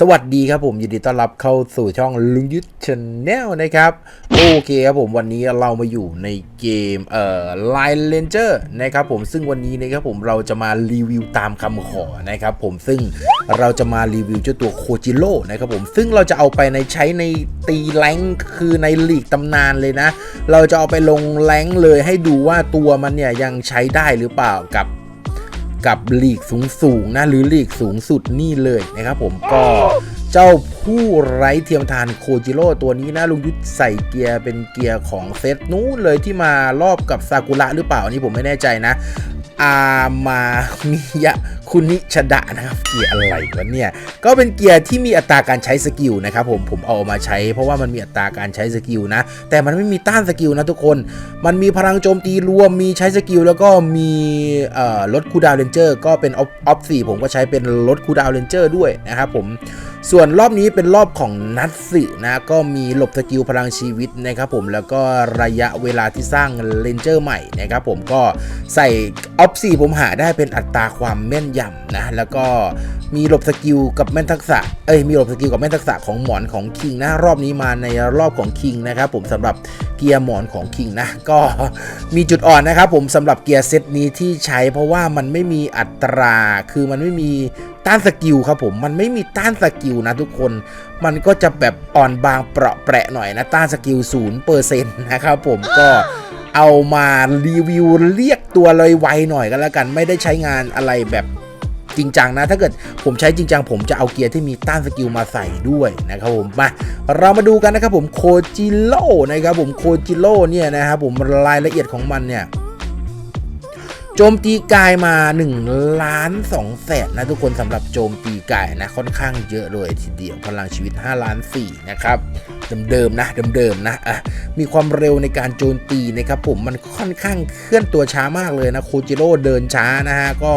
สวัสดีครับผมยินดีต้อนรับเข้าสู่ช่องลุงยุทธชาแนลนะครับ โอเคครับผมวันนี้เรามาอยู่ในเกมเอ่อ Line Ranger นะครับผมซึ่งวันนี้นะครับผมเราจะมารีวิวตามคำขอนะครับผมซึ่งเราจะมารีวิวเจ้าตัวโคจิโร่นะครับผมซึ่งเราจะเอาไปในใช้ในตีแรงคือในลีกตำนานเลยนะ เราจะเอาไปลงแรงเลยให้ดูว่าตัวมันเนี่ยยังใช้ได้หรือเปล่ากับ กับลีกสูงสูงนะหรือลีกสูงสุดนี่เลยนะครับผมก็เจ้าผู้ไร้เทียมทานโคจิโร่ตัวนี้นะลุงยุทธใส่เกียร์เป็นเกียร์ของเซตนู้นเลยที่มารอบกับซากุระหรือเปล่าอันนี้ผมไม่แน่ใจนะ อามามิยะคุนิชดะนะครับ เกียร์อะไรวะเนี่ย ก็เป็นเกียร์ที่มีอัตราการใช้สกิลนะครับผม ผมเอามาใช้ เพราะว่ามันมีอัตราการใช้สกิลนะ แต่มันไม่มีต้านสกิลนะทุกคน มันมีพลังโจมตีรวม มีใช้สกิลแล้วก็มีเอ่อลดคูดาวเลนเจอร์ ก็เป็นออฟออฟสี่ผมก็ใช้เป็นลดคูดาวเลนเจอร์ด้วยนะครับผม ส่วนรอบนี้เป็นรอบของนัทสึนะ ก็มีหลบสกิลพลังชีวิตนะครับผม แล้วก็ระยะเวลาที่สร้างเลนเจอร์ใหม่นะครับผม ก็ใส่ออฟสี่ผมหาได้เป็นอัตราความแม่นยำนะ แล้วก็มีหลบสกิลกับแม่นทักษะ เอ้ย มีหลบสกิลกับแม่นทักษะของหมอนของคิงนะ รอบนี้มาในรอบของคิงนะครับผมสำหรับเกียร์หมอนของคิงนะ ก็มีจุดอ่อนนะครับผมสำหรับเกียร์เซตนี้ที่ใช้เพราะว่ามันไม่มีอัตรา คือมันไม่มีต้านสกิลครับผม มันไม่มีต้านสกิลนะทุกคน มันก็จะแบบอ่อนบางเปราะแประหน่อยนะ ต้านสกิลศูนย์เปอร์เซ็นต์นะครับผมก็ เอามารีวิวเรียกตัวเลยไวหน่อยก็แล้วกัน ไม่ได้ใช้งานอะไรแบบจริงจังนะ ถ้าเกิดผมใช้จริงจังผมจะเอาเกียร์ที่มีต้านสกิลมาใส่ด้วยนะครับผมมาเรามาดูกันนะครับผมโคจิโร่นะครับผมโคจิโร่เนี่ยนะครับผมรายละเอียดของมันเนี่ยโจมตีกายมา1ล้าน2แสนนะทุกคนสำหรับโจมตีกายนะค่อนข้างเยอะเลยทีเดียวพลังชีวิต 5 ล้าน4นะครับ เดิมๆนะเดิมๆนะอะมีความเร็วในการโจมตีนะครับผมมันค่อนข้างเคลื่อนตัวช้ามากเลยนะโคจิโร่เดินช้านะฮะก็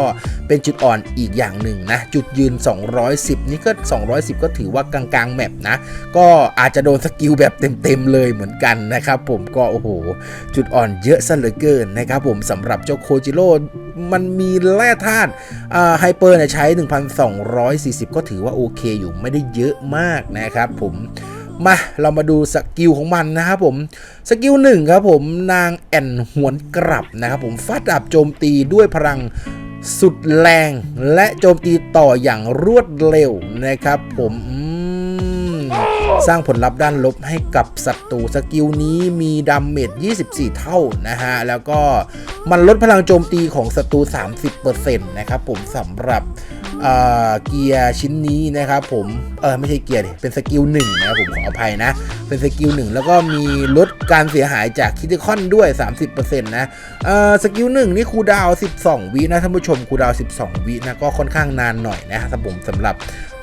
เป็นจุดอ่อนอีกอย่างหนึ่งนะจุดยืน 210 นี่ก็ 210 ก็ถือว่ากลางๆแมปนะก็อาจจะโดนสกิลแบบเต็มๆเลยเหมือนกันนะครับผมก็โอ้โหจุดอ่อนเยอะซะเหลือเกินนะครับผมสำหรับเจ้าโคจิโร่มันมีแร่ธาตุไฮเปอร์เนี่ยใช้ 1,240 ก็ถือว่าโอเคอยู่ไม่ได้เยอะมากนะครับผม มา เรามาดูสกิลของมันนะครับผม สกิลหนึ่งครับผมนางแอนหวนกลับนะครับผมฟาดดาบโจมตีด้วยพลังสุดแรงและโจมตีต่ออย่างรวดเร็วนะครับผมสร้างผลลัพธ์ด้านลบให้กับศัตรูสกิลนี้มีดาเมจ24 เท่านะฮะ แล้วก็มันลดพลังโจมตีของศัตรู 30%นะครับผมสำหรับเกียร์ชิ้นนี้นะครับผมเออไม่ใช่เกียร์ดิเป็นสกิลหนึ่งนะครับผมขออภัยนะ เป็นสกิลหนึ่งแล้วก็มีลดการเสียหายจากคิติคอนด้วย 30%นะเออสกิลหนึ่งนี่คูดาว 12 วินะท่านผู้ชมคูดาว 12 วินะก็ค่อนข้างนานหน่อยนะครับผมสำหรับ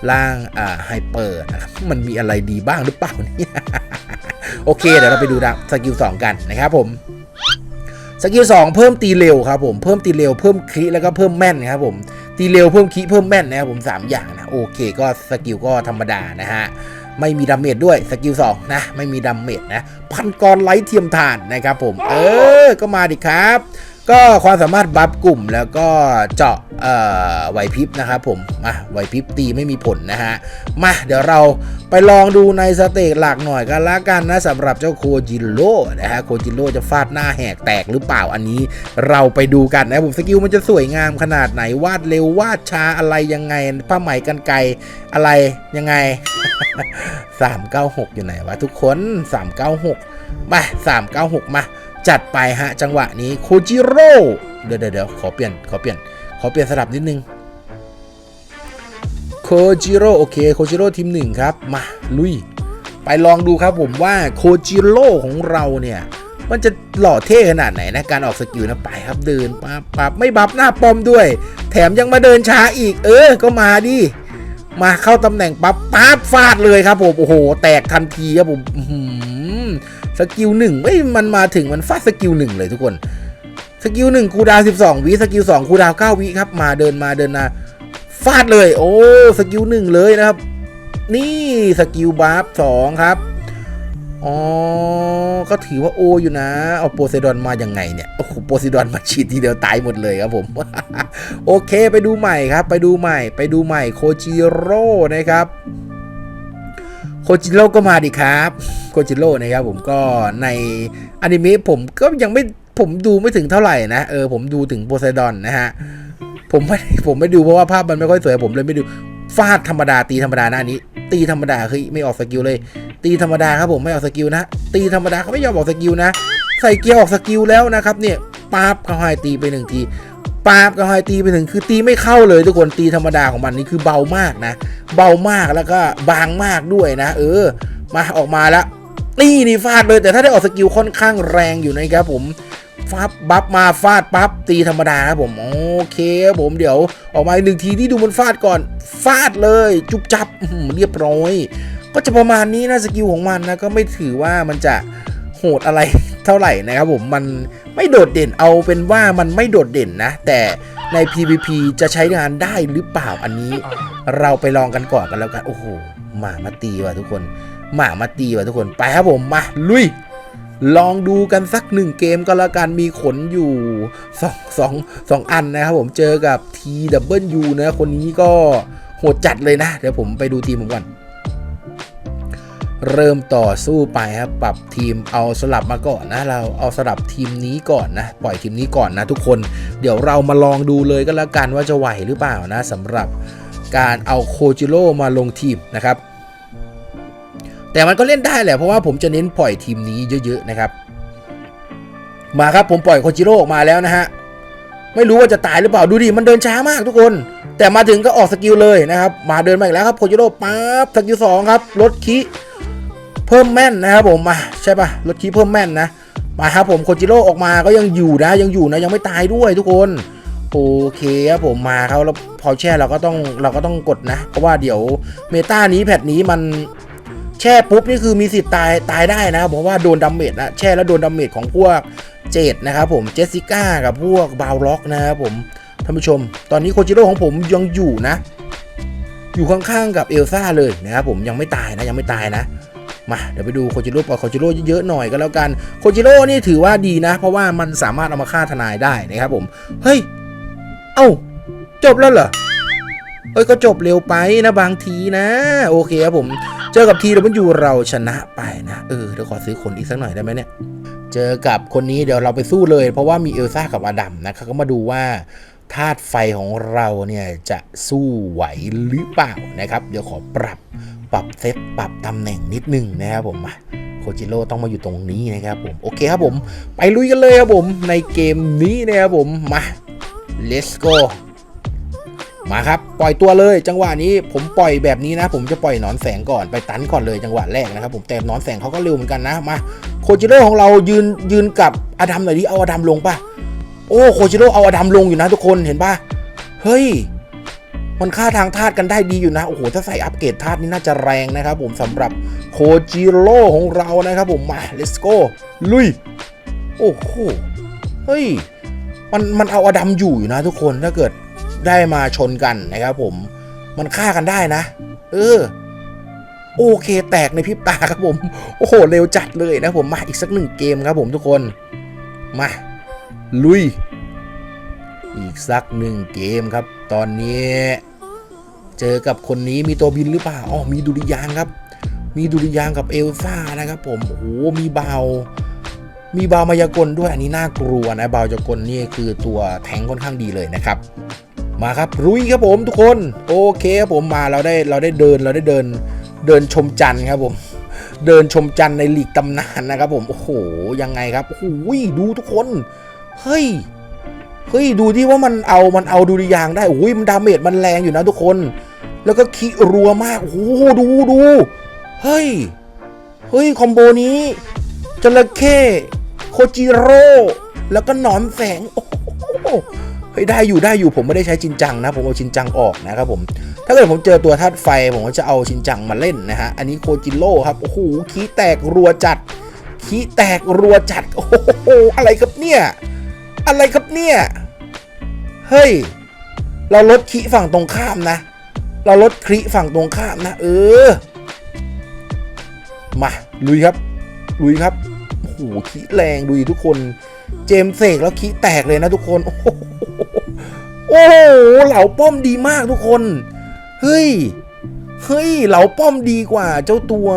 ร่างอ่าไฮเปอร์นะครับมันมีอะไรดีบ้างหรือเปล่าเนี่ยโอเคเดี๋ยวเราไปดูสกิล2กันนะครับผม สกิลสองเพิ่มตีเร็วครับผมเพิ่มตีเร็วเพิ่มคลิแล้วก็เพิ่มแม่นครับผมตีเร็วเพิ่มคลิเพิ่มแม่นนะครับผม 3 อย่างนะโอเคก็สกิลก็ธรรมดานะฮะไม่มีดาเมจด้วยสกิล2นะไม่มีดาเมจนะพันกรไลท์เทียมทานนะครับผม เออก็มาดิครับ ก็ความสามารถบัฟกลุ่มแล้วก็เจาะไหวพริบนะครับผมมาไหวพริบตีไม่มีผลนะฮะ มาเดี๋ยวเราไปลองดูในสเตจหลักหน่อยกันละกันนะสำหรับเจ้าโคจิโร่นะฮะโคจิโร่จะฟาดหน้าแหกแตกหรือเปล่าอันนี้ เราไปดูกันนะผมสกิลมันจะสวยงามขนาดไหนวาดเร็ววาดช้าอะไรยังไงผ้าไหมกันไกอะไรยังไง 396 อยู่ไหนวะทุกคน 396 มา 396 มา จัดไปฮะจังหวะนี้โคจิโร่เดี๋ยวเดี๋ยวขอเปลี่ยนขอเปลี่ยนขอเปลี่ยนสลับนิดนึงโคจิโร่โอเคโคจิโร่ทีมหนึ่งครับ มาลุย ไปลองดูครับผมว่าโคจิโร่ของเราเนี่ย มันจะหล่อเท่ขนาดไหนนะ การออกสกิลนะไปครับเดินปั๊บปั๊บไม่บับหน้าปอมด้วย แถมยังมาเดินช้าอีก เออ ก็มาดิ มาเข้าตำแหน่งปั๊บปั๊บฟาดเลยครับผม โอ้โห แตกทันทีครับผม สกิลหนึ่งไม่มันมาถึงมันฟาดสกิลหนึ่งเลยทุกคนสกิลหนึ่งคูดาวสิบสองวิสกิลสองคูดาวเก้าวิครับมาเดินมาเดินมาฟาดเลย โอ้สกิลหนึ่งเลยนะครับ นี่สกิลบาร์ฟสองครับอ๋อ ก็ถือว่าโออยู่นะ เอาโปเซดอนมาอย่างไงเนี่ย โอ้โห โปเซดอนมาฉีดทีเดียวตายหมดเลยครับผม โอเค ไปดูใหม่ครับ ไปดูใหม่ ไปดูใหม่ โคจิโร่นะครับ โคจิโร่ก็มาดิครับโคจิโร่นะครับผมก็ในอนิเมะผมก็ยังไม่ผมดูไม่ถึงเท่าไหร่นะเออผมดูถึงโพไซดอนนะฮะผมไม่ผมไม่ดูเพราะว่าภาพมันไม่ค่อยสวยผมเลยไม่ดูฟาดธรรมดาตีธรรมดาหน้านี้ ตีธรรมดาเฮ้ยไม่ออกสกิลเลย ตีธรรมดาครับผมไม่ออกสกิลนะ ตีธรรมดาเขาไม่ยอมออกสกิลนะ ใส่เกียร์ออกสกิลแล้วนะครับเนี่ยปั๊บเขาให้ตีไปหนึ่งที ปั๊บเขาให้ตีไปหนึ่งคือตีไม่เข้าเลยทุกคนตีธรรมดาของมันนี่คือเบามากนะ เบามากแล้วก็บางมากด้วยนะ เออ มาออกมาแล้วนี่นี่ฟาดเลยแต่ถ้าได้ออกสกิลค่อนข้างแรงอยู่นะครับผมฟาบบัฟมาฟาดปั๊บตีธรรมดาครับผมโอเคครับผมเดี๋ยวออกมาอีกหนึ่งทีที่ดูมันฟาดก่อน ฟาดเลย จุบจับเรียบร้อย ก็จะประมาณนี้นะสกิลของมันนะก็ไม่ถือว่ามันจะ หดอะไรเท่าไหร่นะครับผมมันไม่โดดเด่นเอาเป็นว่ามันไม่โดดเด่นนะ แต่ใน PVP จะใช้งานได้หรือเปล่าอันนี้ เราไปลองกันก่อนกันแล้วกัน โอ้โหหมามาตีว่ะทุกคน หมามาตีว่ะทุกคนไปครับผมมาลุยลองดูกันสักหนึ่งเกมก็แล้วกันมีขนอยู่สองสองสองอันนะครับผมเจอกับ TW นะคนนี้ก็โหดจัดเลยนะ เดี๋ยวผมไปดูทีมผมก่อน เริ่มต่อสู้ไปครับปรับทีมเอาสลับมาก่อนนะ เราเอาสลับทีมนี้ก่อนนะปล่อยทีมนี้ก่อนนะทุกคนเดี๋ยวเรามาลองดูเลยก็แล้วกันว่าจะไหวหรือเปล่านะสำหรับการเอาโคจิโร่มาลงทีมนะครับ แต่มันก็เล่นได้แหละเพราะว่าผมจะเน้นปล่อยทีมนี้เยอะๆนะครับ มาครับผมปล่อยโคจิโร่ออกมาแล้วนะฮะไม่รู้ว่าจะตายหรือเปล่าดูดิมันเดินช้ามากทุกคน แต่มาถึงก็ออกสกิลเลยนะครับ มาเดินมาอีกแล้วครับโคจิโร่ปั๊บสกิลสองครับลดคิ พิ่มแม่นนะครับผมมาใช่ปะลดคิเพิ่มแม่นนะมาครับผมโคจิโร่ออกมาก็ยังอยู่นะ ยังอยู่นะยังไม่ตายด้วยทุกคนโอเคครับผมมาเขาแล้วพอแช่เราก็ต้องเราก็ต้องกดนะ เพราะว่าเดี๋ยวเมตานี้แพทนี้มันแช่ปุ๊บนี่คือมีสิทธิ์ตายตายได้นะครับเพราะว่าโดนดาเมจนะแช่แล้วโดนดาเมจของพวกเจดนะครับผมเจสสิก้ากับพวกบาวล็อกนะครับผมท่านผู้ชม ตอนนี้โคจิโร่ของผมยังอยู่นะ อยู่ข้างๆกับเอลซ่าเลยนะครับผมยังไม่ตายนะยังไม่ตายนะ มาเดี๋ยวไปดูโคจิโร่ปล่อยโคจิโร่เยอะๆหน่อยก็แล้วกันโคจิโร่นี่ถือว่าดีนะ เพราะว่ามันสามารถเอามาฆ่าทนายได้นะครับผม เฮ้ย เอ้า จบแล้วเหรอเอ้ยก็จบเร็วไปนะบางทีนะ โอเคครับผมเจอกับทีเราอยู่เราชนะไปนะเออเดี๋ยวขอซื้อขนอีกสักหน่อยได้ไหมเนี่ยเจอกับคนนี้เดี๋ยวเราไปสู้เลย เพราะว่ามีเอลซ่ากับอดัมนะครับก็มาดูว่าธาตุไฟของเราเนี่ยจะสู้ไหวหรือเปล่านะครับ เดี๋ยวขอปรับ ปรับเซตปรับตำแหน่งนิดนึงนะครับผมโคจิโร่ต้องมาอยู่ตรงนี้นะครับผมโอเคครับผม ไปลุยกันเลยครับผมในเกมนี้นะครับผมมา let's go มาครับ ปล่อยตัวเลย จังหวะนี้ผมปล่อยแบบนี้นะ ผมจะปล่อยหนอนแสงก่อนไปตันก่อนเลยจังหวะแรกนะครับ ผมแต่หนอนแสงเขาก็เร็วเหมือนกันนะมาโคจิโร่ของเรายืนยืนกับอดัมหน่อยดิเอาอดัมลงป่ะโอ้โคจิโร่เอาอดัมลงอยู่นะทุกคนเห็นป่ะเฮ้ย มันฆ่าทางธาตุกันได้ดีอยู่นะ โอ้โห ถ้าใส่อัปเกรดธาตุนี่น่าจะแรงนะครับผมสำหรับโคจิโร่ของเรานะครับผม มา let's go ลุย โอ้โห เฮ้ย มันมันเอาอดัมอยู่อยู่นะทุกคน ถ้าเกิดได้มาชนกันนะครับผม มันฆ่ากันได้นะ เออ โอเค แตกในพริบตาครับผม โอ้โห เร็วจัดเลยนะผม มาอีกสักหนึ่งเกมครับผมทุกคน มา ลุย อีกสักหนึ่งเกมครับ ตอนนี้ เจอกับคนนี้มีตัวบินหรือเปล่าอ๋อมีดุริยางครับ มีดุริยางกับเอลซ่านะครับ ผมโอ้โหมีเบามีบาวมายากลด้วยอันนี้น่ากลัวนะบาวมายากลนี่คือตัวแทงค่อนข้างดีเลยนะครับ มาครับรุยครับผมทุกคน โอเคครับผมมาเราได้เราได้เดินเราได้เดินเดินชมจันทร์ครับผม เดินชมจันทร์ในหลีกตำนานนะครับผมโอ้โหยังไงครับโอ้โหดูทุกคน เฮ้ย เฮ้ยดูที่ว่ามันเอามันเอาดูดิยางได้โอ้ยมันดาเมจมันแรงอยู่นะทุกคน แล้วก็คิรัวมากโอ้โหดูดูเฮ้ยเฮ้ยคอมโบนี้จระเข้โคจิโร่แล้วก็หนอนแสงโอ้โหเฮ้ยได้อยู่ได้อยู่ผมไม่ได้ใช้ชินจังนะ ผมเอาชินจังออกนะครับผม ถ้าเกิดผมเจอตัวธาตุไฟ ผมก็จะเอาชินจังมาเล่นนะฮะ อันนี้โคจิโร่ครับ โอ้โห ขี้แตกรัวจัด ขี้แตกรัวจัด โอ้โห อะไรครับเนี่ย อะไรครับเนี่ย เฮ้ย เราลดขีฝั่งตรงข้ามนะ เราลดคริฝั่งตรงข้ามนะ เออ มาลุยครับ ลุยครับโอ้โหขี้แรงดูดิทุกคน เจมส์เสกแล้วขีแตกเลยนะทุกคน โอ้โหโอ้โหเหล่าป้อมดีมากทุกคน เฮ้ย เฮ้ย เหล่าป้อมดีกว่า เจ้าตัว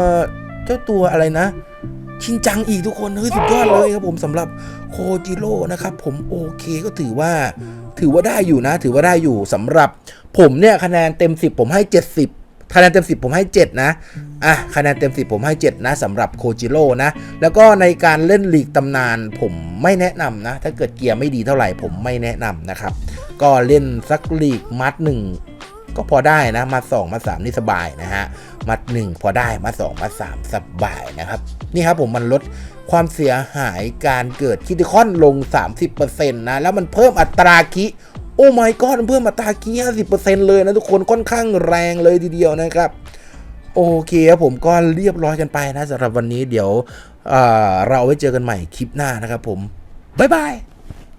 เจ้าตัวอะไรนะชินจังอีกทุกคน เฮ้ย สุดยอดเลยครับผมสำหรับ โคจิโร่นะครับผมโอเคก็ถือว่า ถือว่าได้อยู่นะ ถือว่าได้อยู่สำหรับผมเนี่ยคะแนนเต็ม 10 ผมให้ 70คะแนนเต็ม 10 ผมให้ 7 นะอะคะแนนเต็ม 10 ผมให้ 7 นะสำหรับโคจิโร่นะ แล้วก็ในการเล่นลีกตำนานผมไม่แนะนำนะ ถ้าเกิดเกียร์ไม่ดีเท่าไหร่ผมไม่แนะนำนะครับ ก็เล่นสักลีกมัดหนึ่งก็พอได้นะ มา 2 มา 3 นี่สบายนะฮะมัด1พอได้มา 2 มา 3 สบายนะครับ นี่ครับผมมันลด ความเสียหายการเกิดคิติคอนลง 30%นะแล้วมันเพิ่มอัตราคิโอ้ my god มันเพิ่มอัตราคิ50%เลยนะทุกคนค่อนข้างแรงเลยทีเดียวนะครับ โอเคครับผมก็เรียบร้อยกันไปนะสำหรับวันนี้เดี๋ยวเเราไว้เจอกันใหม่คลิปหน้านะครับผมบ๊ายบาย